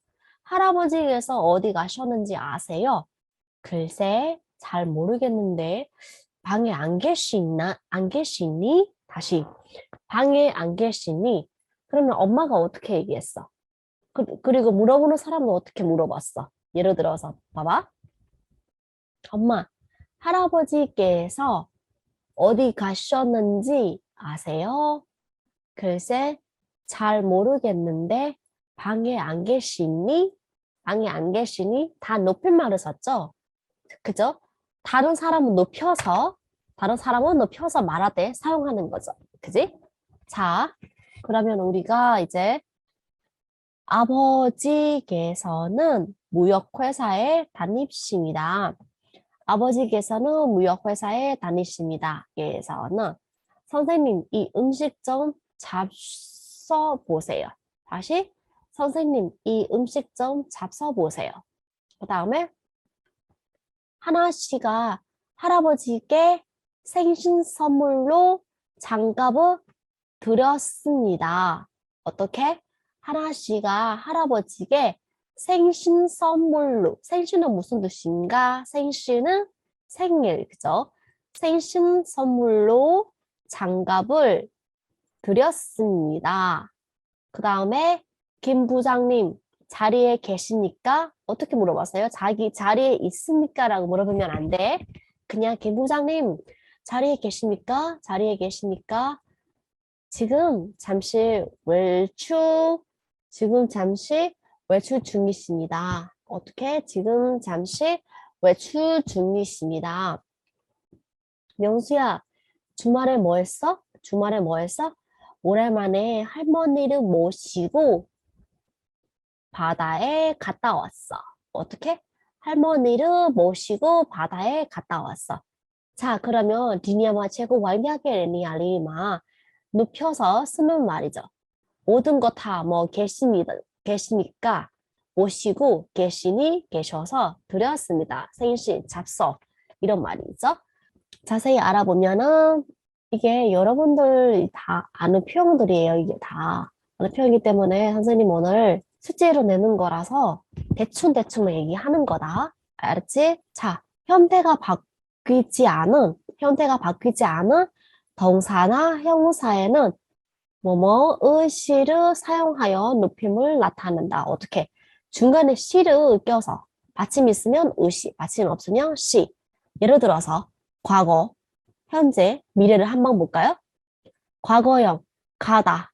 할아버지께서 어디 가셨는지 아세요? 글쎄 잘 모르겠는데 방에 안 계시나 안 계시니? 다시 방에 안 계시니? 그러면 엄마가 어떻게 얘기했어? 그, 그리고 물어보는 사람도 어떻게 물어봤어? 예를 들어서 봐봐. 엄마, 할아버지께서 어디 가셨는지 아세요? 글쎄, 잘 모르겠는데 방에 안 계시니? 방에 안 계시니? 다 높임말을 썼죠? 그죠? 다른 사람은 높여서, 다른 사람은 높여서 말할 때 사용하는 거죠. 그지? 자, 그러면 우리가 이제 아버지께서는 무역회사에 다니십니다. 아버지께서는 무역회사에 다니십니다. 에서는 선생님 이 음식 좀 잡숴 보세요. 다시 선생님 이 음식 좀 잡숴 보세요. 그 다음에 하나 씨가 할아버지께 생신 선물로 장갑을 드렸습니다. 어떻게? 하나 씨가 할아버지께 생신 선물로 생신은 무슨 뜻인가? 생신은 생일 그죠? 생신 선물로 장갑을 드렸습니다. 그 다음에 김 부장님 자리에 계십니까? 어떻게 물어봤어요? 자기 자리에 있습니까? 라고 물어보면 안 돼. 그냥 김 부장님 자리에 계십니까? 자리에 계십니까? 지금 잠시 외출 지금 잠시 외출 중이십니다. 어떻게? 지금 잠시 외출 중이십니다. 명수야, 주말에 뭐 했어? 주말에 뭐 했어? 오랜만에 할머니를 모시고 바다에 갔다 왔어. 어떻게? 할머니를 모시고 바다에 갔다 왔어. 자, 그러면 디니아마 최고 완벽하게 리아리마 눕혀서 쓰는 말이죠. 모든 거 다 뭐 계십니다. 계시니까 모시고 계시니 계셔서 드렸습니다. 생신 잡서 이런 말이죠. 자세히 알아보면은 이게 여러분들 다 아는 표현들이에요. 이게 다 아는 표현이기 때문에 선생님 오늘 숙제로 내는 거라서 대충대충 얘기하는 거다. 알았지? 자, 현대가 바뀌지 않은 현대가 바뀌지 않은 동사나 형사에는 뭐뭐의 시를 사용하여 높임을 나타낸다. 어떻게? 중간에 시를 껴서 받침 있으면 의시, 받침 없으면 시. 예를 들어서 과거, 현재, 미래를 한번 볼까요? 과거형, 가다,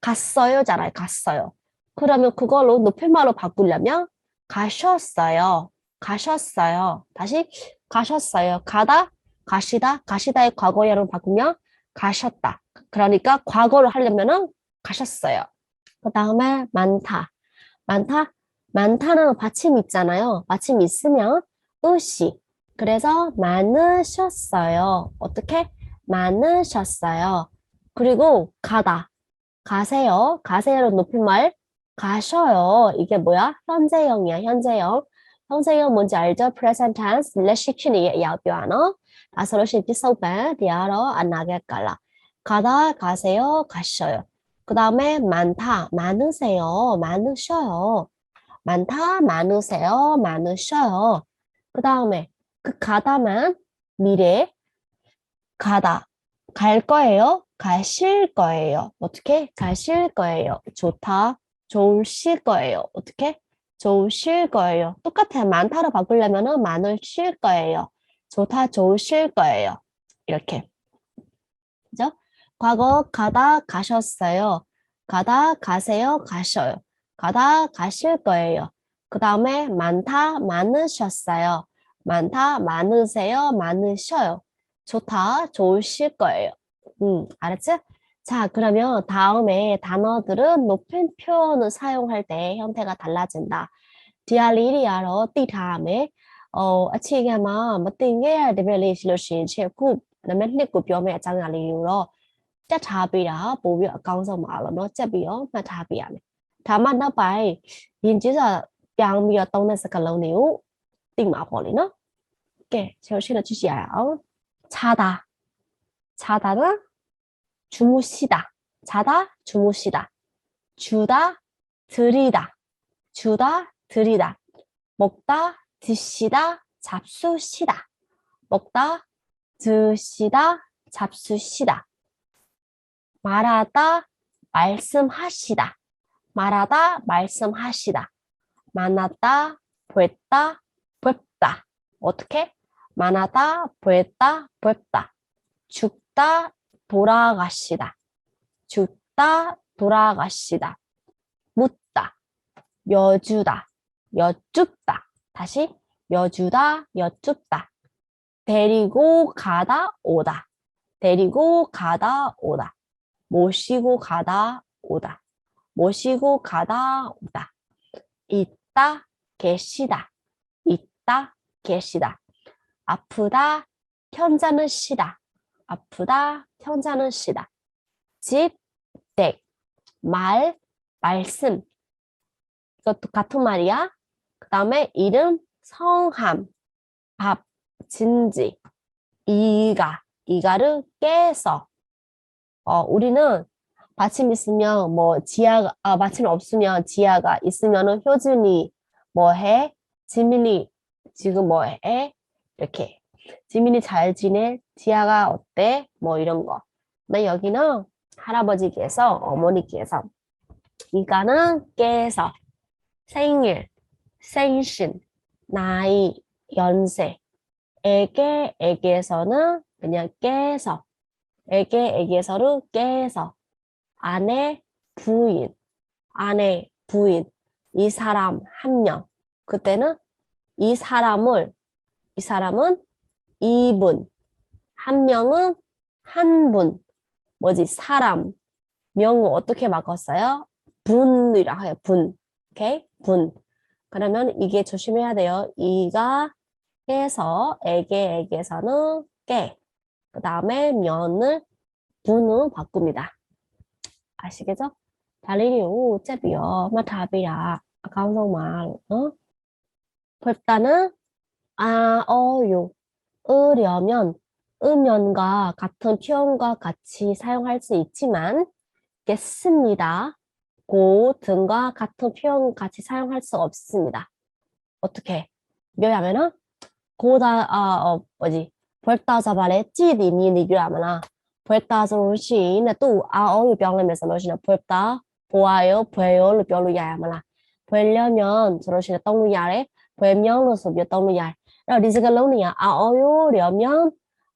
갔어요잖아요. 갔어요. 그러면 그걸로 높임말로 바꾸려면 가셨어요. 가셨어요. 다시 가셨어요. 가다, 가시다, 가시다의 과거형으로 바꾸면 가셨다. 그러니까 과거를 하려면은 가셨어요. 그 다음에 많다. 많다. 많다는 받침 있잖아요. 받침 있으면 으시. 그래서 많으셨어요. 어떻게? 많으셨어요. 그리고 가다. 가세요. 가세요를 높임말 가셔요. 이게 뭐야? 현재형이야. 현재형. 현재형 뭔지 알죠? present tense, relation이에 야표하너. 다소로시 비서배 디아로 안나게 깔라. 가다 가세요. 가셔요. 그 다음에 많다. 많으세요. 많으셔요. 많다. 많으세요. 많으셔요. 그 다음에 그 가다만 미래 가다 갈 거예요. 가실 거예요. 어떻게? 가실 거예요. 좋다. 좋으실 거예요. 어떻게? 좋으실 거예요. 똑같아요. 많다로 바꾸려면은 많으실 거예요. 좋다. 좋으실 거예요. 이렇게. 그죠? 과거 가다 가셨어요. 가다 가세요. 가셔요. 가다 가실 거예요. 그 다음에 많다 많으셨어요. 많다 많으세요. 많으셔요. 좋다 좋으실 거예요. 음, 알았지? 자, 그러면 다음에 단어들은 높은 표현을 사용할 때 형태가 달라진다. 디알리리아로 띠 다음에 어အခြေခံမှာမတင်ခဲ့ရတဲ့ debate လေးရှိလို့ရှိရင်ချက်ခုနံပါတ်1ကိုပြောမယ့်အကြောင်းအရာလေးကိုတော့တက်ထားပေးတာပို့ပြီးအကောင်းဆုံးပါလို့เนาะကြက်ပြီးတော့မှတ်ထားပေးရမယ်ဒါမှနောက်ပိုင်းယဉ်ကျေးစွာပြောင်းပြီးတော့သုံးတဲ့စကားလုံးတွေကိုသိမှာပေါ့လေနော်ကဲကျွန်တော်ရှင်းလို့ကြည့်ကြရအောင်차다차다는 주무시다. 자다 주무시다. 주다 드리다. 주다 드리다. 먹다 드시다 잡수시다. 먹다 드시다 잡수시다. 말하다 말씀하시다. 말하다 말씀하시다. 만났다 뵙다 뵙다. 어떻게? 만하다 뵙다 뵙다. 죽다 돌아가시다. 죽다 돌아가시다. 묻다 여주다 여쭙다. 다시 여주다 여쭙다. 데리고 가다 오다. 데리고 가다 오다. 모시고 가다 오다. 모시고 가다 오다. 있다 계시다. 있다 계시다. 아프다 현자는 시다. 아프다 현자는 시다 집, 댁, 말, 말씀 이것도 같은 말이야 그 다음에 이름, 성함, 밥, 진지, 이가, 이가를 깨서 어, 우리는 받침 있으면 뭐 지아가 아, 받침 없으면 지아가 있으면은 효준이 뭐 해? 지민이 지금 뭐 해? 이렇게 지민이 잘 지내? 지아가 어때? 뭐 이런 거. 근데 여기는 할아버지께서 어머니께서 이가는 깨서 생일, 생신, 나이, 연세. 에게 에게에서는 그냥 깨서. 에게 에게서를 깨서. 아내 부인. 아내 부인. 이 사람 한 명 그때는 이 사람을 이 사람은 이분 한 명은 한 분. 뭐지? 사람. 명을 어떻게 바꿨어요? 분이라 해요. 분. 오케이? 분. 그러면 이게 조심해야 돼요. 이가 깨서 에게 에게서는 깨. 그 다음에 면을 분으로 바꿉니다. 아시겠죠? 달리리오 잽이요. 마타비라. 아까운성말. 어? 벌다는 아어요. 으려면 음연과 같은 표현과 같이 사용할 수 있지만 겠습니다, 고 등과 같은 표현 같이 사용할 수 없습니다. 어떻게? 묘하면은 고다 아 어, 뭐지? 벌따자 발에 찌디니 니교하면은 벌따자 로시네 또 아어의 병하면서 로시네 벌따 보아요 보여요 별로 야야면은 보려면 저로시네 떡루야래 보면 로서 몇 떡루야. 然后第四个 lonely 啊，啊哦哟，聊面。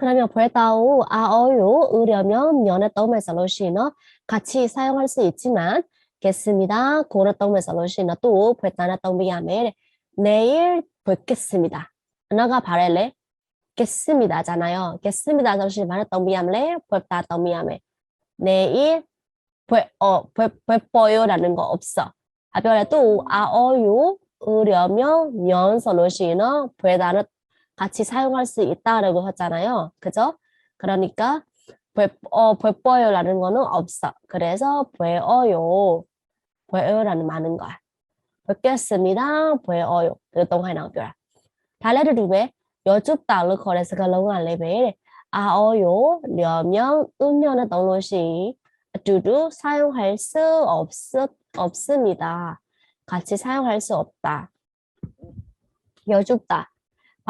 그러면 prepta고 아어요 의려면 면에 떠오면 솔루션어 같이 사용할 수 있지만 겠습니다 고를 떠오면 솔루션어 또 prepta나 떠오면 내일 뵙겠습니다 나가 바래래 겠습니다잖아요. 겠습니다. 정신 말을 떠미야래 뵙다 떠미야매 내일 어 뵙어요라는 거 없어. 아별에 또 아어요 으려면 면 솔루션은 뵙다를 같이 사용할 수 있다라고 했잖아요. 그죠? 그러니까 어, 벌뻐요라는 거는 없어. 그래서 벌어요. 벌어요라는 많은 걸. 벌겠습니다. 벌어요. 동화에 나오더라. 달래를 위해 여쭙 달러 거래서 갈롱 알레벨 아어요 려명 음료는 덩롯이 두루 사용할 수 없, 없습니다. 같이 사용할 수 없다. 여쭙다. ဘ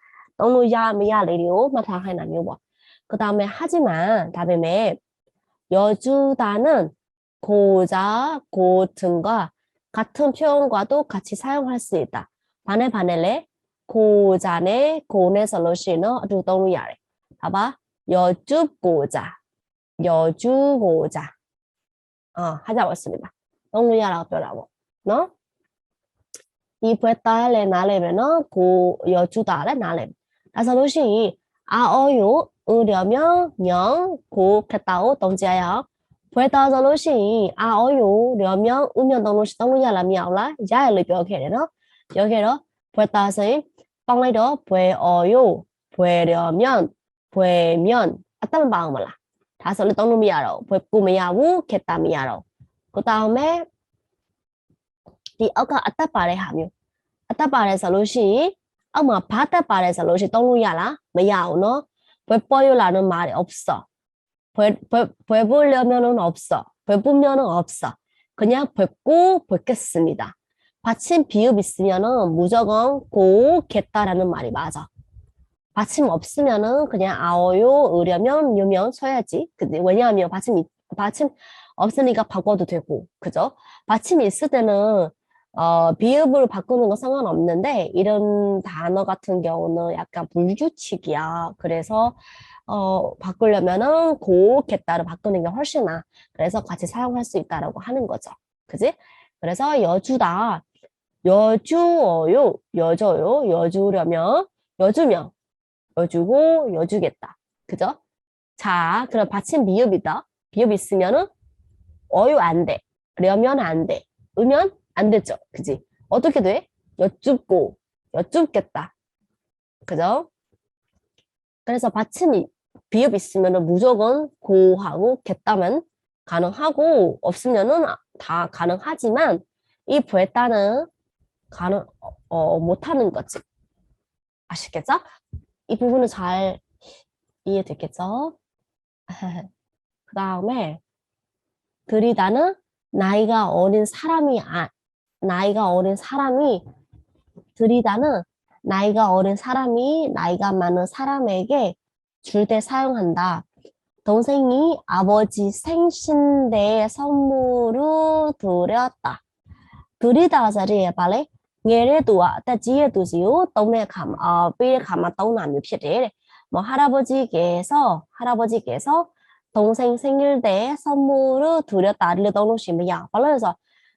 သုံးလို့ရမရလေးတွေကိုမှတ်ထားခိုင်းတာမျိုးပေါ့그 다음에 하지만 다음에 여주다는 고자 고등과 같은 표현과도 같이 사용할 수 있다. 반에 반에래 고자네 고네 솔루션은 아주 떠오르 야래. 봐봐. 여주고자. 여주고자. 어, 하자 왔습니다. 떠오르 야라고 표현하고. 너? 이 부했다래 나래면은 고 여주다래 나래. ဒါဆိုလို့ရှိရင်အာအောယိုအိုတော်မြောင်းညောင်းကိုခတာကိုတုံးကြရအောင်ဘွယ်တော်ဆိုလို့ရှိရင်အာအောယိုတော်မြောင်းဥမြောင်းတုံးလို့တုံးလို့ရလားမရဘူးလားရရလို့ပြောခဲ့တယ်နော်ပြောခဲ့တော့ဘွယ်တော်ဆိုရင်ပေါင်းလိုက်တော့ဘွယ်အော်ယိုဘွယ်တော်မြောင်းဘွယ်မြောင်းအတမပေါင်းမလားဒါဆိုလို့တုံးလို့မရတော့ဘွယ်ကိုမရဘူးခက်တာမရတော့ကိုတောင်းမဲ့ဒီအောက်ကအသက်ပါတဲ့ဟာမျိုးအသက်ပါတယ်ဆိုလို့ရှိရင် 너 부어요라는 말이 없어 그냥 뵙고 뵙겠습니다 받침 비읍 있으면은 무조건 고겠다라는 말이 맞아. 받침 없으면은 그냥 아어요, 으려면, 유면 써야지. 근데 왜냐하면 받침 있- 받침 없으니까 바꿔도 되고, 그죠? 받침이 있을 때는 어, 비읍으로 바꾸는 건 상관없는데 이런 단어 같은 경우는 약간 불규칙이야. 그래서 어, 바꾸려면은 고겠다를 바꾸는 게 훨씬 나. 그래서 같이 사용할 수 있다라고 하는 거죠. 그지? 그래서 여주다. 여주어요, 여줘요, 여주려면, 여주면, 여주고, 여주겠다. 그죠? 자, 그럼 받침 비읍이다. 비읍 있으면은, 어유 안 돼. 려면 안 돼. 으면 안 되죠. 그지? 어떻게 돼? 여쭙고, 여쭙겠다. 그죠? 그래서 받침이, 비읍 있으면은 무조건 고하고 겠다면 가능하고, 없으면은 다 가능하지만, 이 부에따는 가능 어, 어, 못하는 거지. 아시겠죠? 이 부분은 잘 이해됐겠죠? 그 다음에 들이다는 나이가 어린 사람이 아, 나이가 어린 사람이 들이다는 나이가 어린 사람이 나이가 많은 사람에게 줄 때 사용한다. 동생이 아버지 생신대 선물을 드렸다. 드리다 자리에 발에 예를 도와 따지에 두지요. 동네 감, 어, 빌 감아 떠나며 피래. 뭐 할아버지께서 할아버지께서 동생 생일 때 선물을 드렸다를 떠놓으시면 야, 발라서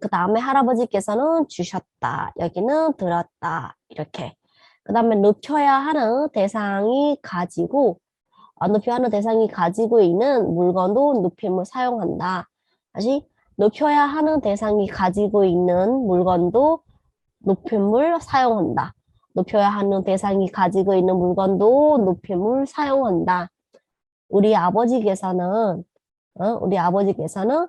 그 다음에 할아버지께서는 주셨다. 여기는 들었다. 이렇게. 그 다음에 높여야 하는 대상이 가지고 어, 높여야 하는 대상이 가지고 있는 물건도 높임을 사용한다. 다시 높여야 하는 대상이 가지고 있는 물건도 높임을 사용한다. 높여야 하는 대상이 가지고 있는 물건도 높임을 사용한다. 우리 아버지께서는 어? 우리 아버지께서는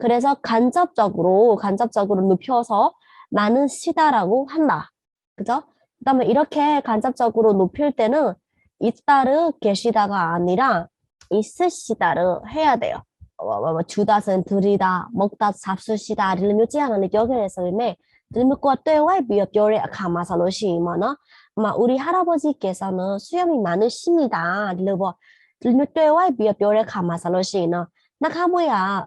그래서 간접적으로 간접적으로 눕혀서 나는 쉬다라고 한다. 그죠? 그다음에 이렇게 간접적으로 높일 때는 있다르 계시다가 아니라 있으시다를 해야 돼요. 어, 뭐, 뭐, 주다는 들이다, 먹다, 잡수시다, 를며 지하는 여기에서임에 들과 떼와 비어 별에 감아서로 시이마나 마 우리 할아버지께서는 수염이 많으십니다. 들며 떼와 비어 별에 감아서로 시이나 나가뭐야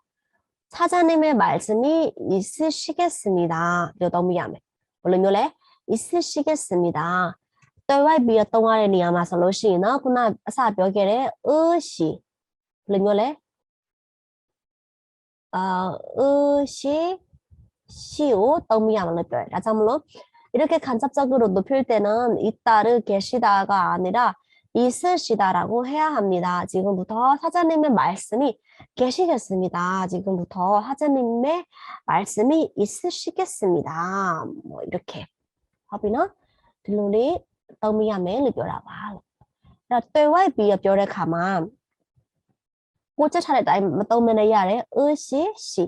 사장님의 말씀이 있으시겠습니다. 이거 너무 야매. 물론 요래 있으시겠습니다. 对外비어 동아리 니아마 솔루시나 구나 사 벽에 의시 물론 요래 어 의시 시오 너무 뼈. 라자물로 이렇게 간접적으로 높일 때는 있다를 계시다가 아니라 있으시다라고 해야 합니다. 지금부터 사장님의 말씀이 계시겠습니다. 지금부터 사장님의 말씀이 있으시겠습니다. 뭐 이렇게 합이나 들로리 떠미야매 느껴라 봐. တွေ့ဝိုက်ပြီးတော့ပြောတဲ့ခါမှာကိုချက်ထားတဲ့အတိုင်းမသုံးမနဲ့ရတယ်အရှိရှိ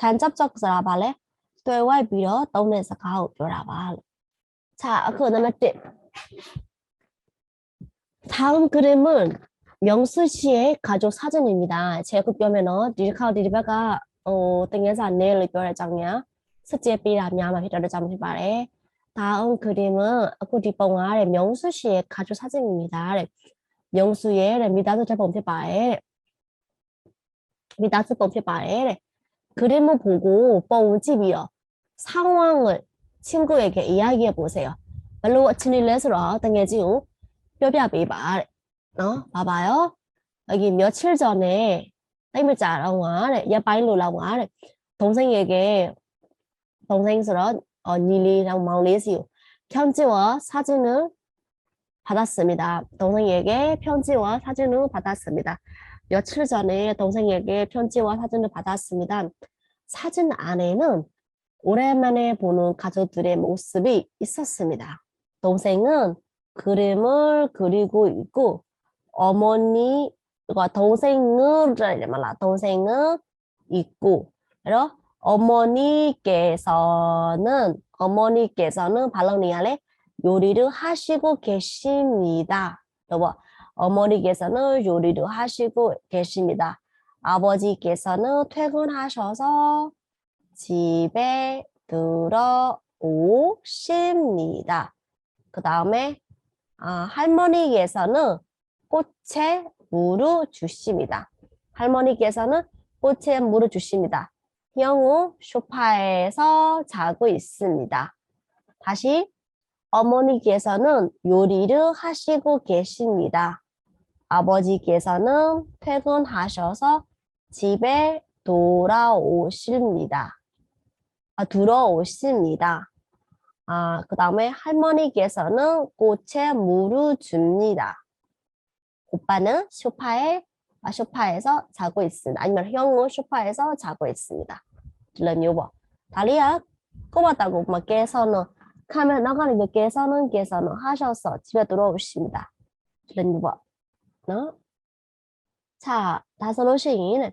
ခံchấp적ဆိုတာဗာလဲ တွေ့ဝိုက်ပြီးတော့သုံးတဲ့စကားကိုပြောတာပါလို့자အခုနံပါတ်1 다음 그림은 명수 씨의 가족 사진입니다. 제가 그 뼈면은 디지컬 디지바가 어 등에서 내일 뼈를 장냐 막 히터를 잠시 말해. 다음 그림은 bawah 명수 씨의 가족 사진입니다. 명수의 미다스 제법 봐에 미다스 법 봐에 그림을 보고 뻥집이요. 상황을 친구에게 이야기해 보세요. 별로 친일레스로 당해지요. 뼈뼈 빼봐. 어? 봐봐요. 여기 며칠 전에 짜라고 하래. 야바일로라고 하래. 동생에게 동생스러운 언니랑 마을리시오. 편지와 사진을 받았습니다. 동생에게 편지와 사진을 받았습니다. 며칠 전에 동생에게 편지와 사진을 받았습니다. 사진 안에는 오랜만에 보는 가족들의 모습이 있었습니다. 동생은 그림을 그리고 있고 어머니가 동생을 말라 동생은 있고 그래서 어머니께서는 어머니께서는 발랑니아래 요리를 하시고 계십니다. 여보 어머니께서는 요리를 하시고 계십니다. 아버지께서는 퇴근하셔서 집에 들어오십니다. 그 다음에 아, 할머니께서는 꽃에 물을 주십니다. 할머니께서는 꽃에 물을 주십니다. 형우 소파에서 자고 있습니다. 다시 어머니께서는 요리를 하시고 계십니다. 아버지께서는 퇴근하셔서 집에 돌아오십니다. 아, 들어오십니다. 아, 그 다음에 할머니께서는 꽃에 물을 줍니다. 오빠는 소파에, 아, 소파에서 자고 있습니다. 아니면 형은 소파에서 자고 있습니다. 들은 요거. 다리야, 꼬봤다고 막 깨서는, 카면 나가는 게 깨서는 깨서는 하셔서 집에 들어오십니다. 들은 요거. 어? 자, 다솔로시인.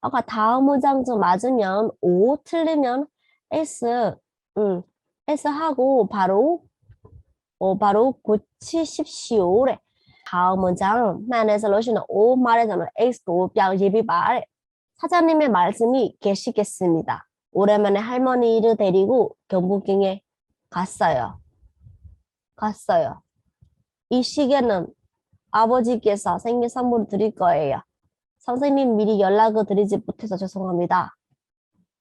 아까 다음 문장 좀 맞으면 O, 틀리면 S, 음, S 하고 바로 어 바로 고치십시오래. 다음 문장 만에서 로시는 O 말에서는 X고 뼈 예비발 사장님의 말씀이 계시겠습니다. 오랜만에 할머니를 데리고 경북경에 갔어요. 갔어요. 이 시기에는 아버지께서 생일 선물을 드릴 거예요. 선생님 미리 연락을 드리지 못해서 죄송합니다.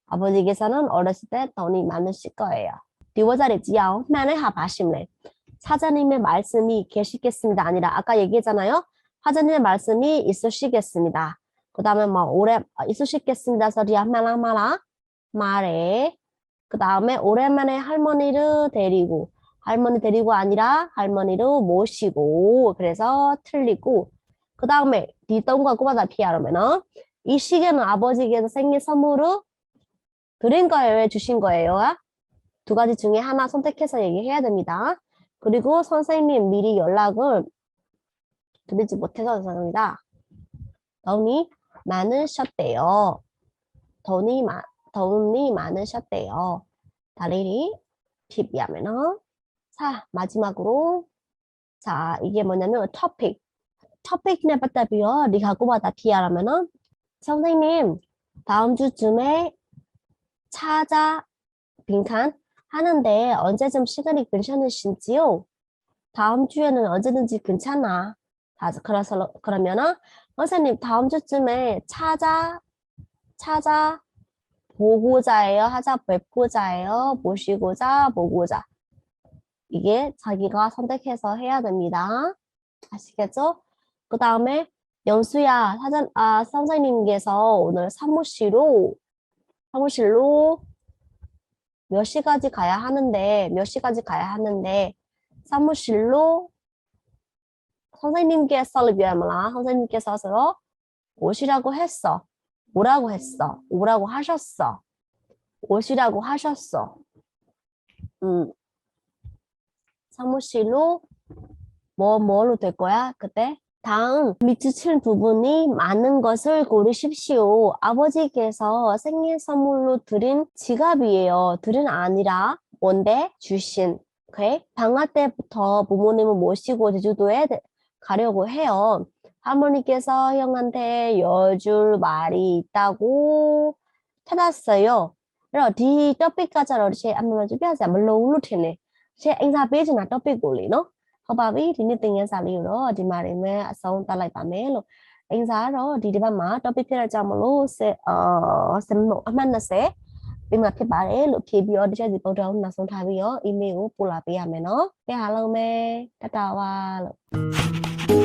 아버지께서는 어렸을 때 돈이 많으실 거예요. 디워자리 지요. 만에 하바심래. 사장님의 말씀이 계시겠습니다. 아니라 아까 얘기했잖아요. 사장님의 말씀이 있으시겠습니다. 그 다음에 뭐 오래 있으시겠습니다. 소리야 말라 말라 말해. 그 다음에 오랜만에 할머니를 데리고 할머니 데리고 아니라 할머니를 모시고 그래서 틀리고 그 다음에 뒤동과 꼬바다 피하려면은 이 시기에는 아버지께서 생일 선물을 드린 거예요? 주신 거예요? 두 가지 중에 하나 선택해서 얘기해야 됩니다. 그리고 선생님 미리 연락을 들리지 못해서 죄송합니다. 돈이 많으셨대요. 돈이 많 돈이 많으셨대요. 다리리 팁이야면은 자 마지막으로 자 이게 뭐냐면 토픽 토픽에 받다비요 네가 꼽아다 티하라면은 선생님 다음 주쯤에 찾아 빈칸 하는데 언제쯤 시간이 괜찮으신지요? 다음 주에는 언제든지 괜찮아. 다 그래서 그러면은 선생님 다음 주쯤에 찾아 찾아 보고자예요. 하자 뵙고자예요. 모시고자 보고자. 이게 자기가 선택해서 해야 됩니다. 아시겠죠? 그 다음에 영수야 사전 아 선생님께서 오늘 사무실로 사무실로 몇 시까지 가야 하는데 몇 시까지 가야 하는데 사무실로 선생님께서 리뷰하라 선생님께서 오시라고 했어. 오라고 했어. 오라고 하셨어. 오시라고 하셨어. 음 사무실로 뭐 뭐로 될 거야 그때 다음 미치칠 부분이 많은 것을 고르십시오. 아버지께서 생일 선물로 드린 지갑이에요. 드린 아니라 뭔데? 주신. 오케이? 방학 때부터 부모님을 모시고 제주도에 가려고 해요. 할머니께서 형한테 여줄 말이 있다고 찾았어요. rồi thì topic cho rồi chị em nói chứ biết giả ဟုတ်ပါပြီဒီနေ့သင်ခန်းစာလေးကိုတော့ဒီမှာနေမဲ့အဆုံးသတ်လိုက်ပါမယ်လို့အင်စာကတော့ဒီတစ်ပတ်မှာ topic ဖြစ်တဲ့ကြောင့်မလို့စအာစမအမှတ်20ပြီးမှဖြစ်ပါတယ်လို့ဖြေပြီးတော့တစ်ချက်ဒီပုံတောင်းနောက်ဆုံးထားပြီးတော့ email ကိုပို့လာပေးရမယ်နော်။ကြည့်အားလုံးပဲတတဝါလို့